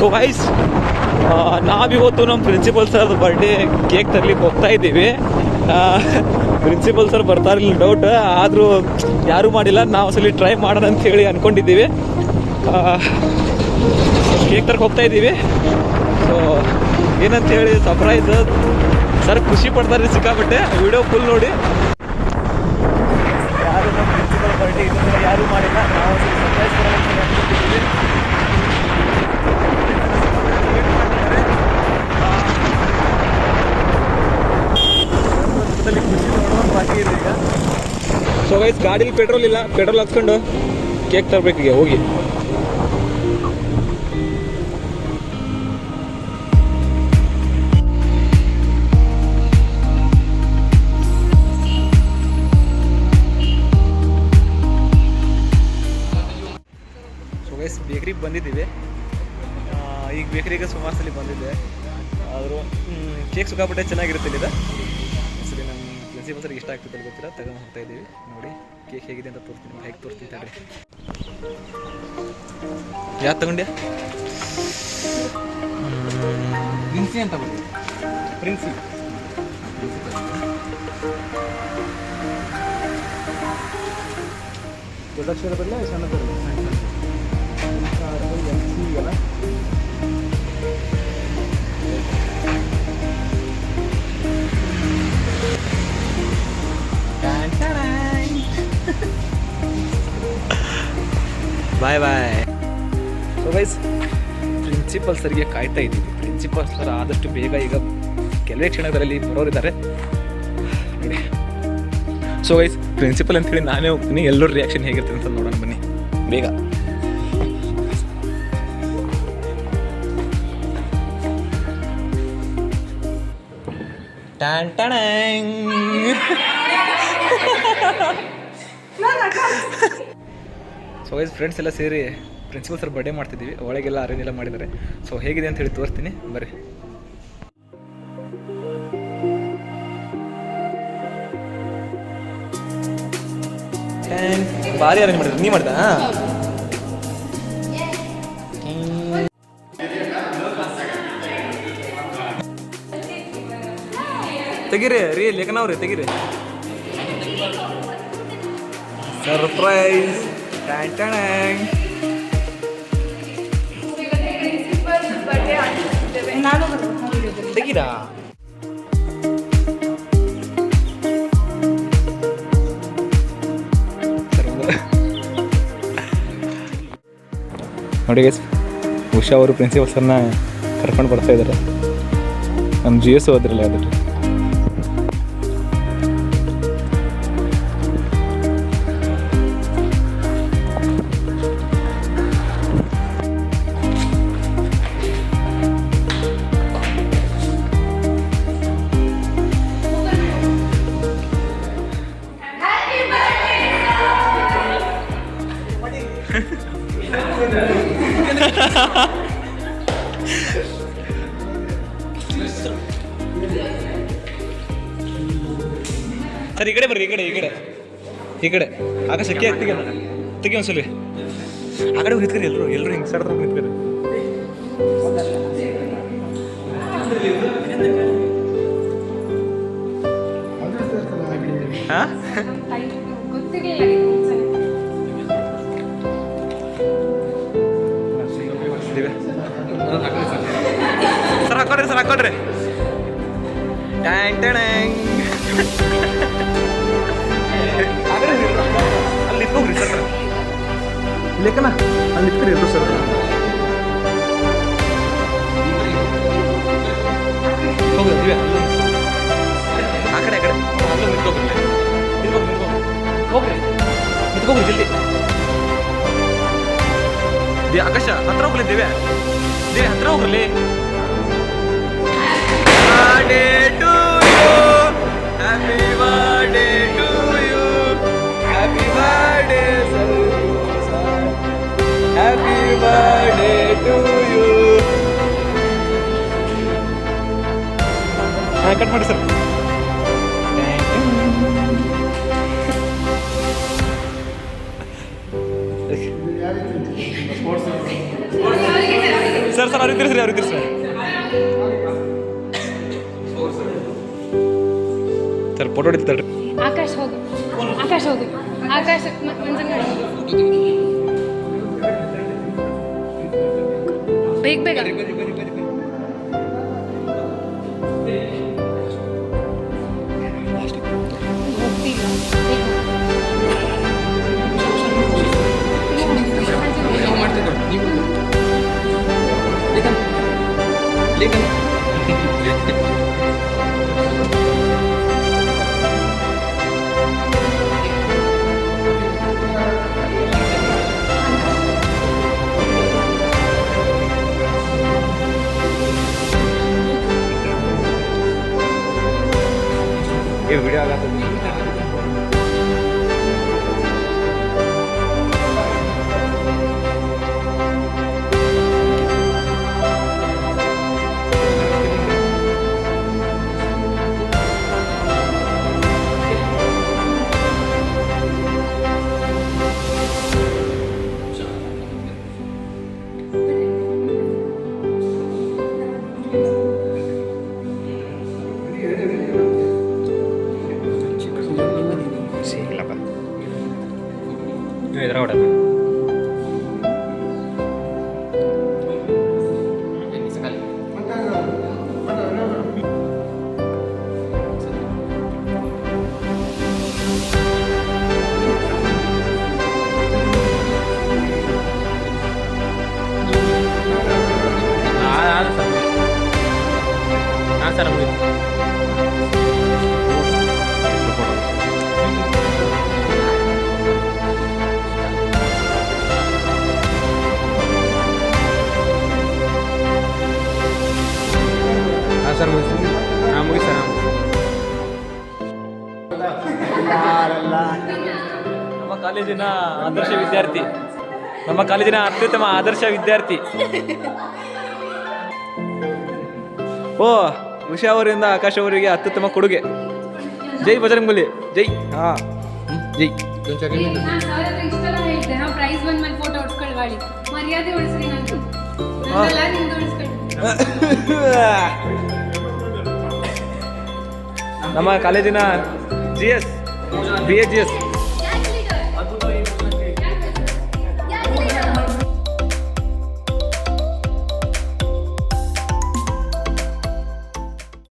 So wise ನಾವಿವತ್ತು ನಮ್ಮ principal sir birthday cake ತರ್ಲಿಕ್ಕೆ ಹೋಗ್ತಾ ಇದ್ದೀವಿ. ಪ್ರಿನ್ಸಿಪಲ್ ಸರ್ ಬರ್ತಾ ಇರಲಿಲ್ಲ ಡೌಟ್ ಆದರೂ ಯಾರೂ ಮಾಡಿಲ್ಲ, ನಾವು ಸಲ ಟ್ರೈ ಮಾಡೋಣ ಅಂತ ಹೇಳಿ ಅಂದ್ಕೊಂಡಿದ್ದೀವಿ ಕೇಕ್ ತರಕ್ಕೆ ಹೋಗ್ತಾ ಇದ್ದೀವಿ. ಸೊ ಏನಂತ ಹೇಳಿ ಸರ್ಪ್ರೈಸ್ ಸರ್ ಖುಷಿ ಪಡ್ತಾರೆ ಸಿಕ್ಕಾಪಟ್ಟೆ. ವಿಡಿಯೋ ಫುಲ್ ನೋಡಿ. ಯಾರು ನಮ್ಮ ಪ್ರಿನ್ಸಿಪಲ್ ಬರ್ಡೇ ಯಾರೂ ಮಾಡಿಲ್ಲ. ನಾವು ಸರ್ಪ್ರೈಸ್ ಅಂದ್ಕೊಂಡಿದ್ದೀವಿ ಪಕ್ಕದಲ್ಲಿ ಖುಷಿ ನೋಡೋಣ ಬಾಕಿ ಇದೆ ಈಗ ಸೊ ಗೈಸ್ ಗಾಡೀಲಿ ಪೆಟ್ರೋಲ್ ಇಲ್ಲ, ಪೆಟ್ರೋಲ್ ಹಾಕ್ಸ್ಕೊಂಡು ಕೇಕ್ ತರಬೇಕೀಗ ಹೋಗಿ. ಬೇಕ್ರಿಗೆ ಬಂದಿದ್ದೀವಿ. ಈಗ ಬೇಕ್ರಿಗೆ ಸುಮಾರು ಸಲ ಬಂದಿದ್ದೆ. ಆದರೂ ಕೇಕ್ ಸಿಕ್ಕಾಪಟ್ಟೆ ಚೆನ್ನಾಗಿರುತ್ತೆ ಇಲ್ಲಿದೆ ಪ್ರಿನ್ಸಿಪಲ್ ಸರ್ ಇಷ್ಟ ಆಗ್ತದೆ ಗೊತ್ತಿಲ್ಲ. ತಗೊಂಡು ಹೋಗ್ತಾ ಇದ್ದೀವಿ. ನೋಡಿ ಕೇಕ್ ಹೇಗಿದೆ ಅಂತ ತೋರಿಸ್ತೀನಿ. ಹೇಗೆ ತೋರಿಸ್ತೀನಿ ತಡ್ರಿ ತಗೊಂಡೆ ತಗೊಂಡ್ಯಾ ಪ್ರಿನ್ಸಿ ಅಂತ ಬಂದು. ಪ್ರಿನ್ಸಿ ದೊಡ್ಡ ಅಕ್ಷರ ಬರಲ್ಲ ಸಣ್ಣ ಬರಲ್ಲ bye bye so guys principal ಸರ್ಗೆ ಕಾಯ್ತಾ ಇದ್ದೀವಿ. ಪ್ರಿನ್ಸಿಪಲ್ ಸರ್ ಆದಷ್ಟು ಬೇಗ ಈಗ ಕೆಲವೇ ಕ್ಷಣಗಳಲ್ಲಿ ಬರೋರಿದ್ದಾರೆ. ನೋಡಿ. ಸೊ ಗೈಸ್ ಪ್ರಿನ್ಸಿಪಲ್ ಅಂತೇಳಿ ನಾನೇ ಹೋಗ್ತೀನಿ. ಎಲ್ಲರೂ ರಿಯಾಕ್ಷನ್ ಹೇಗಿರ್ತೀನಿ ಅಂತ ನೋಡೋಣ ಬನ್ನಿ. ಬೇಗ. ಟ್ಯಾನ್ ಟ್ಯಾಣಂಗ್. ಸೊ ವೈಸ್ ಫ್ರೆಂಡ್ಸ್ ಎಲ್ಲ ಸೇರಿ ಪ್ರಿನ್ಸಿಪಲ್ ಸರ್ ಬರ್ಡೇ ಮಾಡ್ತಿದ್ದೀವಿ. ಒಳಗೆಲ್ಲ ಅರೇಂಜ್ ಎಲ್ಲ ಮಾಡಿದ್ದಾರೆ. ಸೊ ಹೇಗಿದೆ ಅಂತ ಹೇಳಿ ತೋರಿಸ್ತೀನಿ. ಬರ್ರಿ. ಭಾರಿ ಅರೇಂಜ್ ಮಾಡಿದ್ರು. ನೀ ಮಾಡ್ದಾ ತೆಗೀರಿ, ರೀ ಲೇಖನವ್ರಿ ತೆಗೀರಿ. ಸರ್ಪ್ರೈಸ್. ತೆಗೀರಾ ನೋಡಿ ಗೈಸ್ ಉಷಾ ಅವರು ಪ್ರಿನ್ಸಿಪಲ್ ಸರ್ನ ಕರ್ಕೊಂಡು ಬರ್ತಾ ಇದ್ದಾರೆ ನಮ್ಮ ಜಿ ಎಸ್ ಹೋದ್ರಲ್ಲ ಅದ್ರ ಸರ್ ಈ ಕಡೆ ಬರ್ರಿ ಈ ಕಡೆ ಈ ಕಡೆ. ಈ ಕಡೆ. ಆಗ ಸೆಕೆ ಆಗ್ತಿಗೆ ತೆಗಿ ಒಂದ್ಸಲಿ. ಆ ಕಡೆ ಹೋಗಿ ಎಲ್ಲರೂ ಎಲ್ಲರೂ ಹಿಂಗೆ ಸರ್ ನಿಂತ್ಕರಿ ಹಾಂ? ಹಾಕೊಡ್ರಿ ಸರ್ ಹಾಕೊಡ್ರಿ. ಟ್ಯಾಂಗ್ ಟ್ಯಾಂಗ್ ಅಲ್ಲಿ ಹೋಗ್ರಿ ಸರ್. ಲೇಖನ ಅಲ್ಲಿ ಎಲ್ಲರೂ ಸರ್. ಹೋಗ್ರಿ ದಿವ್ಯಾ ಆ ಕಡೆ ಆ ಕಡೆ. ಅಲ್ಲೂ ನಿಂತ್ಕೋಗ್ರಿ ಹೋಗ್ರಿ. ನಿಂತ್ಕೋಗ್ರಿ ಜಲ್ದಿ. ಆಕಾಶ ಹತ್ರ ಹೋಗ್ಲಿ ದಿವ್ಯಾ. ದಿವ್ಯಾ ಹತ್ರ ಹೋಗ್ರಲಿ ಕಟ್ ಮಾಡಿ ಸರ್ ಸರ್ ಸರ್ ಅವ್ರಿಗೆ ತಿರ್ಸ್ರಿ ಅವ್ರಿಗೆ ತಿರ್ಸ್ರಿ ಸರ್ ಫೋಟೋ ಹೊಡಿತಾರೆ ಆಕಾಶ್ ಹೋಗು ಆಕಾಶ್ ಹೋಗು ಆಕಾಶ್ ಮ- ಮಂಜಣ್ಣ ಬೇಗ ಬೇಗ ಹೋಗ್ತಿಲ್ಲ ಬೇಗ ಹೋಗು. ಮಾಡ್ತಿದ್ರು ನೀವು ಲೇಖನ್ that we have. ನೀವು ಕಾಲೇಜಿನ ಆದರ್ಶ ವಿದ್ಯಾರ್ಥಿ. ನಮ್ಮ ಕಾಲೇಜಿನ ಅತ್ಯುತ್ತಮ ಆದರ್ಶ ವಿದ್ಯಾರ್ಥಿ. ಓ, ಉಷಾ ಅವರಿಂದ ಆಕಾಶ ಅವರಿಗೆ ಅತ್ಯುತ್ತಮ ಕೊಡುಗೆ. ಜೈ ಬಜರಂಗುಲಿ ಜೈ. ಹಾ. ಜೈ. ನಮ್ಮ ಕಾಲೇಜಿನ G S, B A G S.